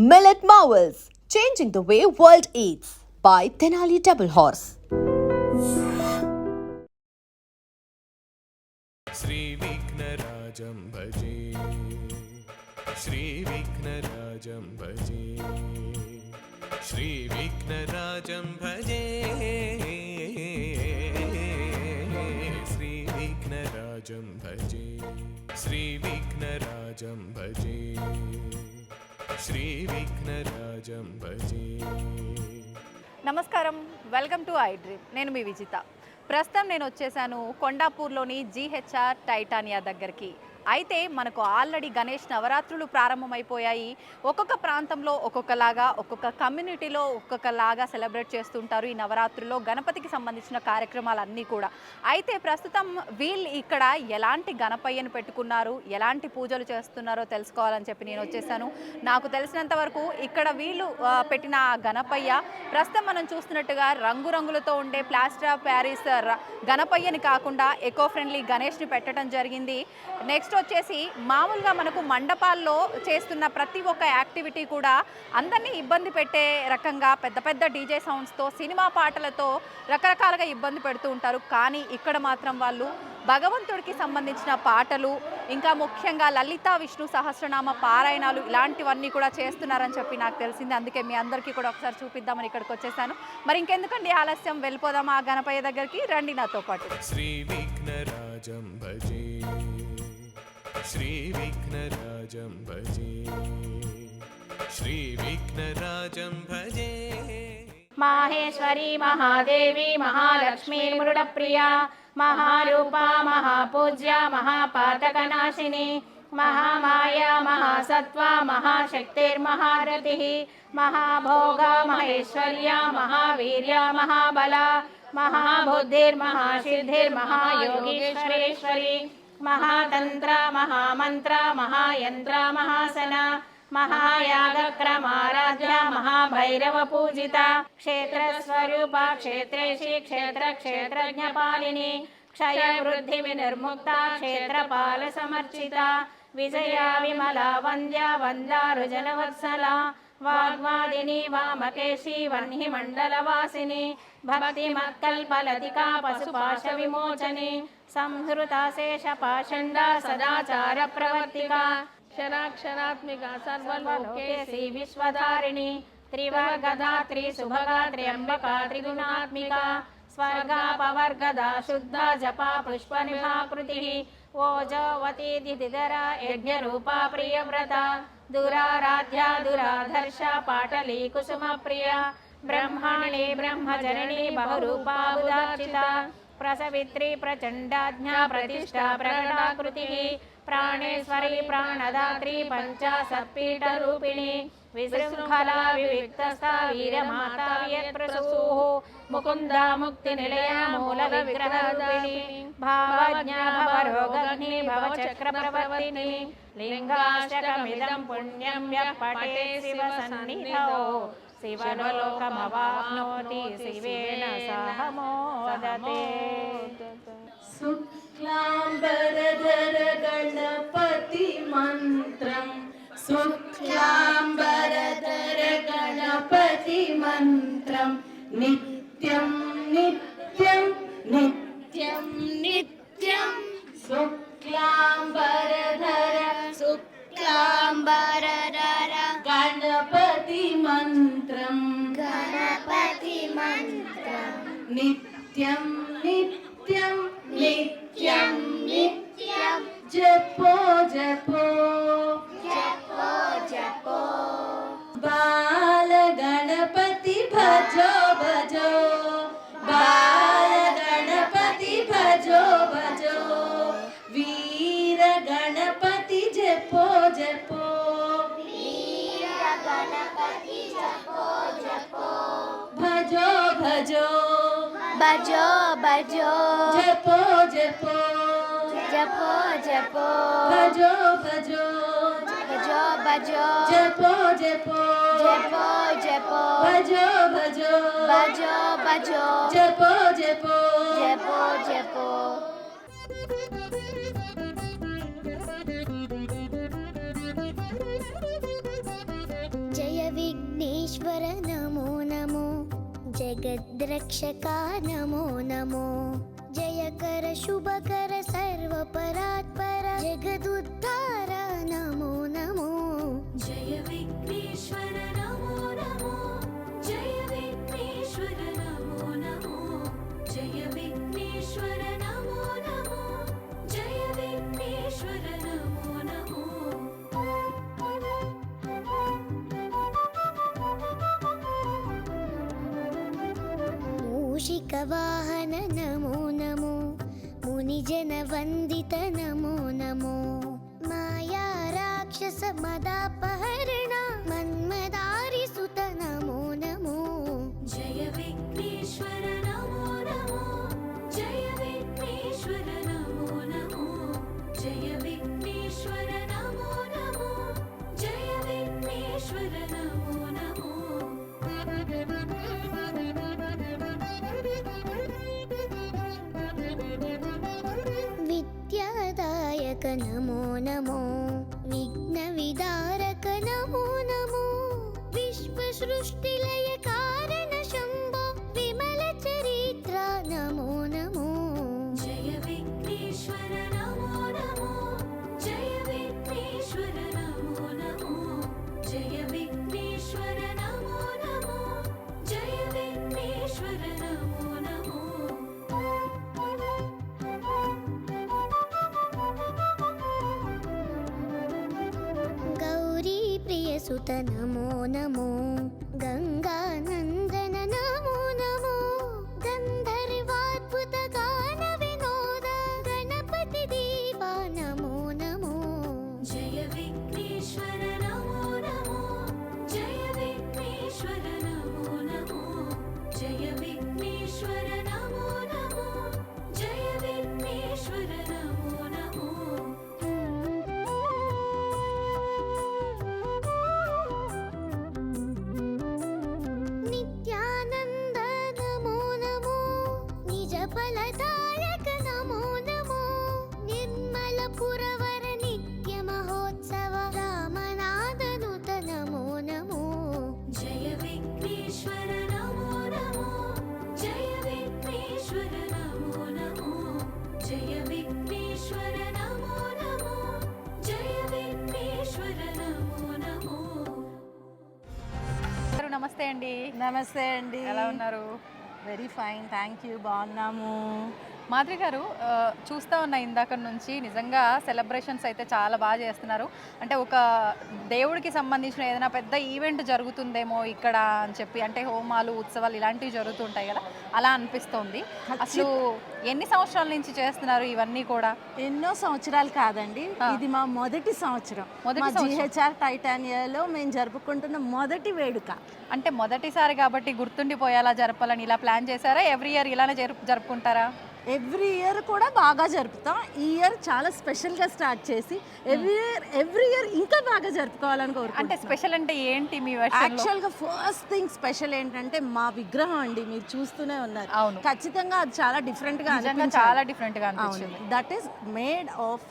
Millet Marvels, changing the way world eats by Tenali Double Horse. श्रीविघ्नराजं भजे श्रीविघ्नराजं भजे श्रीविघ्नराजं भजे श्रीविघ्नराजं भजे श्रीविघ्नराजं भजे శ్రీ విఘ్నరాజం నమస్కారం. Welcome to iDream. నేను మీ విజిత. ప్రస్తుతం నేను వచ్చేసాను కొండాపూర్లోని జీహెచ్ఆర్ టైటానియా దగ్గరికి. అయితే మనకు ఆల్రెడీ గణేష్ నవరాత్రులు ప్రారంభమైపోయాయి. ఒక్కొక్క ప్రాంతంలో ఒక్కొక్కలాగా ఒక్కొక్క కమ్యూనిటీలో ఒక్కొక్కలాగా సెలబ్రేట్ చేస్తుంటారు ఈ నవరాత్రుల్లో గణపతికి సంబంధించిన కార్యక్రమాలన్నీ కూడా. అయితే ప్రస్తుతం వీళ్ళు ఇక్కడ ఎలాంటి గణపయ్యను పెట్టుకున్నారు ఎలాంటి పూజలు చేస్తున్నారో తెలుసుకోవాలని చెప్పి నేను వచ్చేసాను. నాకు తెలిసినంత వరకు ఇక్కడ వీళ్ళు పెట్టిన గణపయ్య ప్రస్తుతం మనం చూస్తున్నట్టుగా రంగురంగులతో ఉండే ప్లాస్టర్ ఆఫ్ ప్యారిస్ గణపయ్యని కాకుండా ఎకో ఫ్రెండ్లీ గణేష్ని పెట్టడం జరిగింది. నెక్స్ట్ నెక్స్ట్ వచ్చేసి మామూలుగా మనకు మండపాల్లో చేస్తున్న ప్రతి ఒక్క యాక్టివిటీ కూడా అందరినీ ఇబ్బంది పెట్టే రకంగా పెద్ద పెద్ద డీజే సౌండ్స్తో సినిమా పాటలతో రకరకాలుగా ఇబ్బంది పెడుతూ ఉంటారు. కానీ ఇక్కడ మాత్రం వాళ్ళు భగవంతుడికి సంబంధించిన పాటలు ఇంకా ముఖ్యంగా లలిత విష్ణు సహస్రనామ పారాయణాలు ఇలాంటివన్నీ కూడా చేస్తున్నారని చెప్పి నాకు తెలిసింది. అందుకే మీ అందరికీ కూడా ఒకసారి చూపిద్దామని ఇక్కడికి వచ్చేసాను. మరి ఇంకెందుకండి ఆలస్యం? వెళ్ళిపోదాం ఆ గణపయ్య దగ్గరికి? రండి నాతో పాటు. శ్రీ విఘ్నరాజం భజ श्रीविघ्नराजं भजे। श्रीविघ्नराजं भजे माहेश्वरी, महादेवी महालक्ष्मी मृडप्रिया महारूपा, महापूज्या, महापातकनाशिनी, महामाया, महासत्त्वा, महाशक्तिर्महारथिः, महाभोगा, महेश्वर्या, महावीर्या, महाबला, महाबुद्धिर्महासिद्धिर्महायोगीश्वरेश्वरी महातन्त्र महामन्त्र महायन्त्र महासना महायागक्रमाराध्या महाभैरवपूजिता क्षेत्रस्वरूपा क्षेत्रेशी क्षेत्रक्षेत्रज्ञपालिनी क्षयवृद्धिविनिर्मुक्ता क्षेत्रपालसमर्चिता विजया विमला वन्द्या वन्दारुजनवत्सला वाग्वादिनी वामकेशी वह्निमण्डलवासिनी भक्तिमत्कल्पलतिका पशुपाशविमोचनी संहृता शेषपाषण्डा सदाचारप्रवर्तिका क्षराक्षरात्मिका सर्वलोकेशी विश्वधारिणी त्रिवर्गदा त्रिसुभगा त्र्यम्बका त्रिगुणात्मिका स्वर्गापवर्गदा शुद्धा जपा पुष्पनिभाकृतिः ओजोवती दिदिधरा यज्ञरूपा प्रियव्रता दुराराध्या दुराधर्षा पाटली कुसुमप्रिया ब्रह्माणि ब्रह्मजननी बहुरूपा उदार्चिता ప్రసవిత్రి ప్రచండాజ్ఞా ప్రతిష్ట ప్రకటాకృతి ప్రాణేశ్వరి ప్రాణదాత్రి పంచాసత్పీఠ రూపిణి విశృంఖలా వివిక్తస్థా వీరమాతా వ్యత్రసూః ముకుంద ముక్తి నిలయ మూల విగ్రహ రూపిణి భావజ్ఞా భవరోగగ్ని భవచక్రప్రవర్తిని లింగాష్టకమిదం పుణ్యం యః శివ సన్నిధౌ शिवलोकमवाप्नोति शिवेन सह मोदते। शुक्लाम्बरधरगणपतिमन्त्रम् शुक्लाम्बरधरगणपतिमन्त्रम् गणपति बालगणपति भजो भजो बालगणपति भजो भजो वीरगणपति जपो जपो वीरगणपति जपो जपो भजो भजो बजो बजो जपो जपो जपो जपो भजो भजो बजो बजो जपो जपो जपो जपो। भजो भजो। बजो बजो जपो जपो। जपो जपो। जय विघ्नेश्वर नमो नमो। जगद्रक्षका नमो नमो। जय कर जयकर शुभकर सर्वपरात्पर। जगदुद्धार नमो नमो। मूषिकवाहन नमो नमो मुनिजनवन्दित नमो नमो माया राक्षस నమో నమో విఘ్న విదారక నమో నమో విశ్వ సృష్టిలయ కారణ प्रियसुत नमो नमो गङ्गानन्दन నమస్తే అండి. నమస్తే అండి. ఎలా ఉన్నారు? వెరీ ఫైన్ థ్యాంక్ యూ బాగున్నాము. మాధురి గారు చూస్తా ఉన్న ఇందాక నుంచి నిజంగా సెలబ్రేషన్స్ అయితే చాలా బాగా చేస్తున్నారు. అంటే ఒక దేవుడికి సంబంధించిన ఏదైనా పెద్ద ఈవెంట్ జరుగుతుందేమో ఇక్కడ అని చెప్పి అంటే హోమాలు ఉత్సవాలు ఇలాంటివి జరుగుతుంటాయి కదా అలా అనిపిస్తోంది. అసలు ఎన్ని సంవత్సరాల నుంచి చేస్తున్నారు ఇవన్నీ కూడా? ఎన్నో సంవత్సరాలు కాదండి. ఇది మా మొదటి సంవత్సరం. మొదటి. జిహెచ్ఆర్ టైటానియాలో మేము జరుపుకుంటున్న మొదటి వేడుక. అంటే మొదటిసారి కాబట్టి గుర్తుండిపోయేలా జరపాలని ఇలా ప్లాన్ చేశారా? ఎవ్రీ ఇయర్ ఇలానే జరుపు జరుపుకుంటారా? ఎవ్రీ ఇయర్ కూడా బాగా జరుపుతాం. ఈ ఇయర్ చాలా స్పెషల్గా స్టార్ట్ చేసి ఎవ్రీ ఇయర్ ఎవ్రీ ఇయర్ ఇంకా బాగా జరుపుకోవాలని అంటే కోరుకుంటున్నాం. స్పెషల్ అంటే ఏంటి మీ వర్షన్లో యాక్చువల్గా ఫస్ట్ థింగ్ స్పెషల్ ఏంటంటే మా విగ్రహం అండి మీరు చూస్తూనే ఉన్నారు. అవును. ఖచ్చితంగా అది చాలా డిఫరెంట్గా నిజంగా చాలా డిఫరెంట్గా అనిపించింది. దట్ ఈస్ మేడ్ ఆఫ్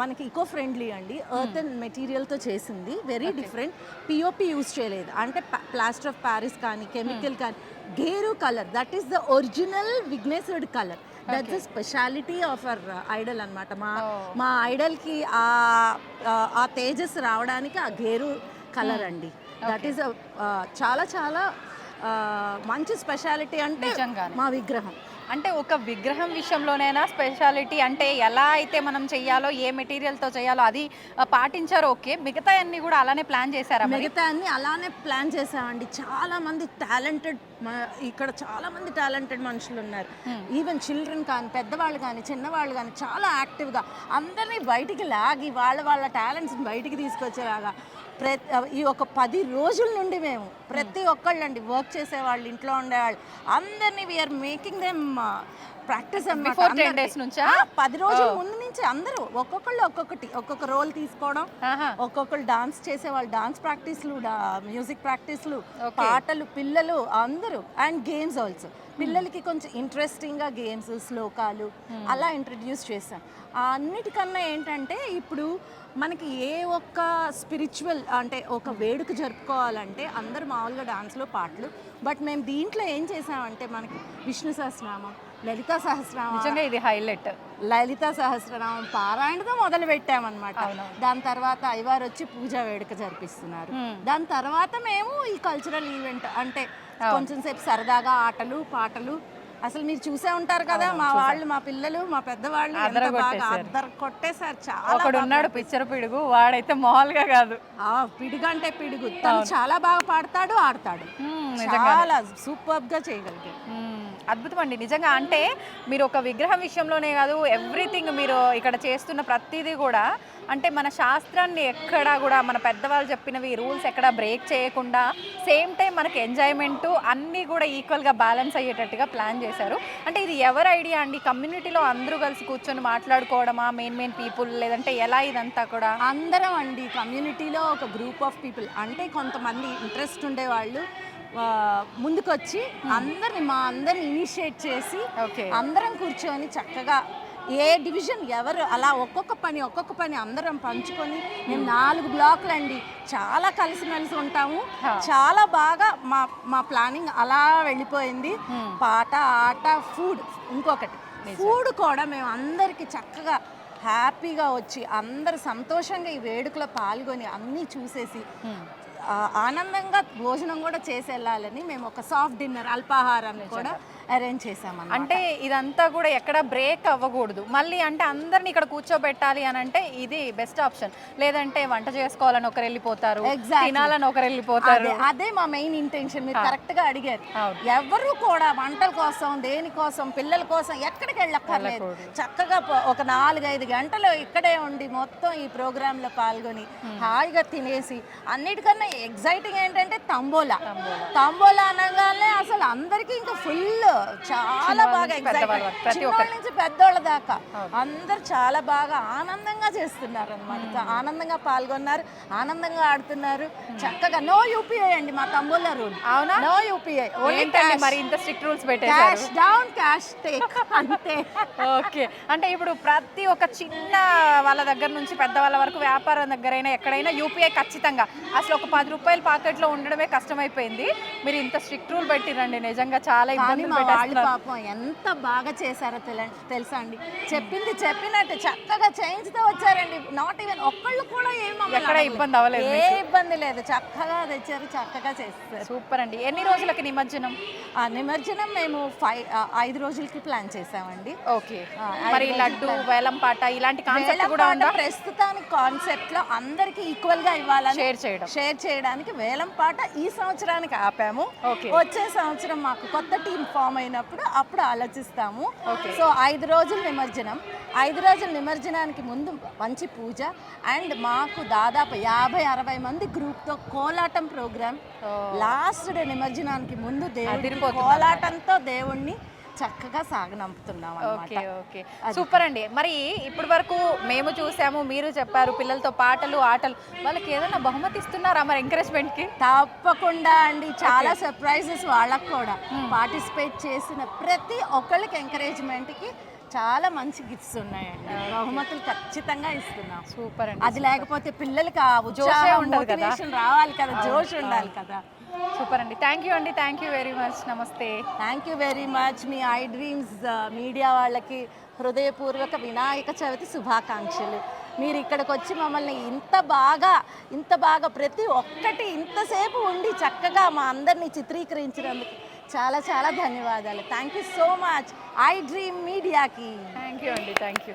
మనకి ఈకో ఫ్రెండ్లీ అండి. ఎర్త్ అండ్ మెటీరియల్తో చేసింది. వెరీ డిఫరెంట్ పిఓపి యూస్ చేయలేదు. అంటే ప్లాస్టర్ ఆఫ్ ప్యారిస్ కానీ కెమికల్ కానీ gear colour that is the original విఘ్నేశ్వరుడి colour that the speciality of our idol అన్నమాట. మా మా ఐడల్కి ఆ తేజస్ రావడానికి ఆ గేరు కలర్ అండి. దట్ ఈస్ చాలా చాలా ఆ, మంచి స్పెషాలిటీ అంటే. మా విగ్రహం. అంటే ఒక విగ్రహం విషయంలోనైనా స్పెషాలిటీ అంటే ఎలా అయితే మనం చెయ్యాలో ఏ మెటీరియల్తో చేయాలో అది పాటించారో ఓకే. మిగతా అన్ని కూడా అలానే ప్లాన్ చేశారా మిగతా అన్ని అలానే ప్లాన్ చేసామండి చాలా మంది టాలెంటెడ్ ఇక్కడ చాలా మంది టాలెంటెడ్ మనుషులు ఉన్నారు. ఈవెన్ చిల్డ్రన్ కానీ పెద్దవాళ్ళు కానీ చిన్నవాళ్ళు కానీ చాలా యాక్టివ్గా అందరినీ బయటికి లాగి వాళ్ళ వాళ్ళ టాలెంట్స్ బయటికి తీసుకొచ్చేలాగా ప్ర ఈ ఒక పది రోజుల నుండి మేము ప్రతి ఒక్కళ్ళండి వర్క్ చేసే వాళ్ళు ఇంట్లో ఉండేవాళ్ళు. అందరినీ we are making them practice Before 10 days నుంచా? పది రోజుల ముందు నుంచి అందరూ ఒక్కొక్కళ్ళు ఒక్కొక్కటి ఒక్కొక్క రోల్ తీసుకోవడం ఆహా. ఒక్కొక్కరు డాన్స్ చేసే వాళ్ళు డాన్స్ ప్రాక్టీస్లు మ్యూజిక్ ప్రాక్టీస్లు పాటలు పిల్లలు అందరూ అండ్ గేమ్స్ ఆల్సో పిల్లలకి కొంచెం ఇంట్రెస్టింగ్గా గేమ్స్ శ్లోకాలు అలా ఇంట్రడ్యూస్ చేశాం. అన్నిటికన్నా ఏంటంటే ఇప్పుడు మనకి ఏ ఒక్క స్పిరిచువల్ అంటే ఒక వేడుక జరుపుకోవాలంటే అందరూ మామూలుగా డాన్స్లో పాటలు బట్ మేము దీంట్లో ఏం చేసామంటే మనకి విష్ణు సహస్రనామం లలితా సహస్రనామం నిజంగా ఇది హైలైట్ లలిత సహస్రనామం పారాయణతో మొదలు పెట్టామన్నమాట. దాని తర్వాత అయ్యవారు వచ్చి పూజా వేడుక జరిపిస్తున్నారు. దాని తర్వాత మేము ఈ కల్చరల్ ఈవెంట్ అంటే కొంచెం సేపు సరదాగా ఆటలు పాటలు. అసలు మీరు చూసే ఉంటారు కదా మా వాళ్ళు మా పిల్లలు మా పెద్దవాళ్ళు అద్దరు కొట్టేశారు. చాలా ఒకడు ఉన్నాడు పిచ్చర పిడుగు వాడైతే మామూలుగా కాదు. ఆ, పిడుగు అంటే పిడుగు. తను చాలా బాగా పాడతాడు ఆడతాడు. చాలా సూపర్గా చేయగలిగాడు. అద్భుతం అండి నిజంగా అంటే మీరు ఒక విగ్రహం విషయంలోనే కాదు ఎవ్రీథింగ్ మీరు ఇక్కడ చేస్తున్న ప్రతిదీ కూడా అంటే మన శాస్త్రాన్ని ఎక్కడా కూడా మన పెద్దవాళ్ళు చెప్పినవి రూల్స్ ఎక్కడా బ్రేక్ చేయకుండా సేమ్ టైం మనకి ఎంజాయ్మెంట్ అన్నీ కూడా ఈక్వల్గా బ్యాలెన్స్ అయ్యేటట్టుగా ప్లాన్ చేశారు. అంటే ఇది ఎవరి ఐడియా అండి? కమ్యూనిటీలో అందరూ కలిసి కూర్చొని మాట్లాడుకోవడమా? మెయిన్ మెయిన్ పీపుల్ లేదంటే ఎలా ఇదంతా కూడా? అందరం అండి. కమ్యూనిటీలో ఒక గ్రూప్ ఆఫ్ పీపుల్. అంటే కొంతమంది ఇంట్రెస్ట్ ఉండేవాళ్ళు ముందుకొచ్చి అందరిని మా అందరిని ఇనిషియేట్ చేసి అందరం కూర్చొని చక్కగా ఏ డివిజన్ ఎవరు అలా ఒక్కొక్క పని ఒక్కొక్క పని అందరం పంచుకొని మేము నాలుగు బ్లాక్లు అండి చాలా కలిసిమెలిసి ఉంటాము. చాలా బాగా మా మా ప్లానింగ్ అలా వెళ్ళిపోయింది. పాట ఆట ఫుడ్ ఇంకొకటి. ఫుడ్ కూడా మేము అందరికీ చక్కగా హ్యాపీగా వచ్చి అందరు సంతోషంగా ఈ వేడుకలో పాల్గొని అన్నీ చూసేసి ఆనందంగా భోజనం కూడా చేసి వెళ్ళాలని మేము ఒక సాఫ్ట్ డిన్నర్ అల్పాహారాన్ని కూడా అరేంజ్ చేసామన్నమాట అంటే ఇదంతా కూడా ఎక్కడ బ్రేక్ అవ్వకూడదు. మళ్ళీ అంటే అందరిని ఇక్కడ కూర్చోబెట్టాలి అని అంటే ఇది బెస్ట్ ఆప్షన్ లేదంటే వంట చేసుకోవాలని ఒకరు వెళ్ళిపోతారు. తినాలని ఒకరు వెళ్ళిపోతారు. అదే మా మెయిన్ ఇంటెన్షన్ మీరు కరెక్ట్గా అడిగారు. ఎవరు కూడా వంటల కోసం దేని కోసం పిల్లల కోసం ఎక్కడికి వెళ్ళక్కర్లేదు. చక్కగా ఒక నాలుగైదు గంటలు ఇక్కడే ఉండి మొత్తం ఈ ప్రోగ్రామ్లో పాల్గొని హాయిగా తినేసి అన్నిటికన్నా ఎగ్జైటింగ్ ఏంటంటే తంబోలా. తంబోలా. అనగానే అసలు అందరికీ ఇంకా ఫుల్ చాలా బాగా ఎగ్జైట్ నుంచి పెద్దోళ్ళ దాకా. అందరు చాలా బాగా ఆనందంగా చేస్తున్నారు అనమాట ఆనందంగా పాల్గొన్నారు ఆనందంగా ఆడుతున్నారు. చక్కగా నో యూపీఐ అండి మా తమ్ముళ్ళ రూల్ అవునా? నో యూపీఐ మరి ఇంత స్ట్రిక్ట్ రూల్స్ పెట్టేశారు? క్యాష్ డౌన్ క్యాష్ టేక్ అంతే. ఓకే. అంటే ఇప్పుడు ప్రతి ఒక్క చిన్న వాళ్ళ దగ్గర నుంచి పెద్ద వాళ్ళ వరకు వ్యాపారం దగ్గరైనా ఎక్కడైనా యూపీఐ ఖచ్చితంగా. అసలు ఒక పది రూపాయలు పాకెట్లో ఉండడమే కష్టమైపోయింది. మీరు ఇంత స్ట్రిక్ట్ రూల్ పెట్టిరండి. నిజంగా చాలా మా వాళ్ళు పాపం ఎంత బాగా చేశారో తెల- తెలుసా అండి చెప్పింది చెప్పినట్టు చక్కగా చేయించుతూ వచ్చారండి. నాట్ ఈవెన్ ఒక్కళ్ళు కూడా ఏం. ఇబ్బంది అవ్వలేదు ఏ ఇబ్బంది లేదు. చక్కగా తెచ్చారు చక్కగా చేస్తారు. సూపర్ అండి. ఎన్ని రోజులకి నిమజ్జనం? ఆ నిమజ్జనం మేము ఫైవ్ ఐదు రోజులకి ప్లాన్ చేసామండి. ఓకే. మరి లడ్డు రోజులు వేలం పాట ఇలాంటి కాన్సెప్ట్ కూడా ఉందా? ప్రస్తుతానికి కాన్సెప్ట్లో అందరికి ఈక్వల్గా ఇవ్వాలని షేర్ చేయడం. షేర్ చేయడానికి వేలం పాట ఈ సంవత్సరానికి ఆపాము. వచ్చే సంవత్సరం మాకు కొత్త టీం ఫామ్ అయినప్పుడు అప్పుడు ఆలోచిస్తాము. సో ఐదు రోజులు నిమజ్జనం. ఐదు రోజుల నిమజ్జనానికి ముందు మంచి పూజ. అండ్ మాకు దాదాపు యాభై అరవై మంది గ్రూప్తో కోలాటం ప్రోగ్రామ్ లాస్ట్ డే నిమజ్జనానికి ముందు దేవుడి కోలాటంతో దేవుణ్ణి చక్కగా సాగనంపుతున్నాం ఓకే ఓకే. సూపర్ అండి. మరి ఇప్పటి వరకు మేము చూసాము మీరు చెప్పారు పిల్లలతో పాటలు ఆటలు. వాళ్ళకి ఏదైనా బహుమతి ఇస్తున్నారా మరి ఎంకరేజ్మెంట్కి తప్పకుండా అండి. చాలా సర్ప్రైజెస్ వాళ్ళకు కూడా. పార్టిసిపేట్ చేసిన ప్రతి ఒక్కళ్ళకి ఎంకరేజ్మెంట్కి చాలా మంచి గిఫ్ట్స్ ఉన్నాయండి. బహుమతులు ఖచ్చితంగా ఇస్తున్నాం. సూపర్ అండి అది లేకపోతే పిల్లలకి ఆ. మోటివేషన్ రావాలి కదా జోష్ ఉండాలి కదా. సూపర్ అండి. థ్యాంక్ యూ అండి. థ్యాంక్ యూ వెరీ మచ్ నమస్తే. థ్యాంక్ యూ వెరీ మచ్ మీ ఐ డ్రీమ్స్ మీడియా వాళ్ళకి హృదయపూర్వక వినాయక చవితి శుభాకాంక్షలు. మీరు ఇక్కడికి వచ్చి మమ్మల్ని ఇంత బాగా ఇంత బాగా ప్రతి ఒక్కటి ఇంతసేపు ఉండి చక్కగా మా అందరినీ చిత్రీకరించినందుకు చాలా చాలా ధన్యవాదాలు. Thank you so much iDream మీడియాకి థ్యాంక్ యూ అండి. Thank you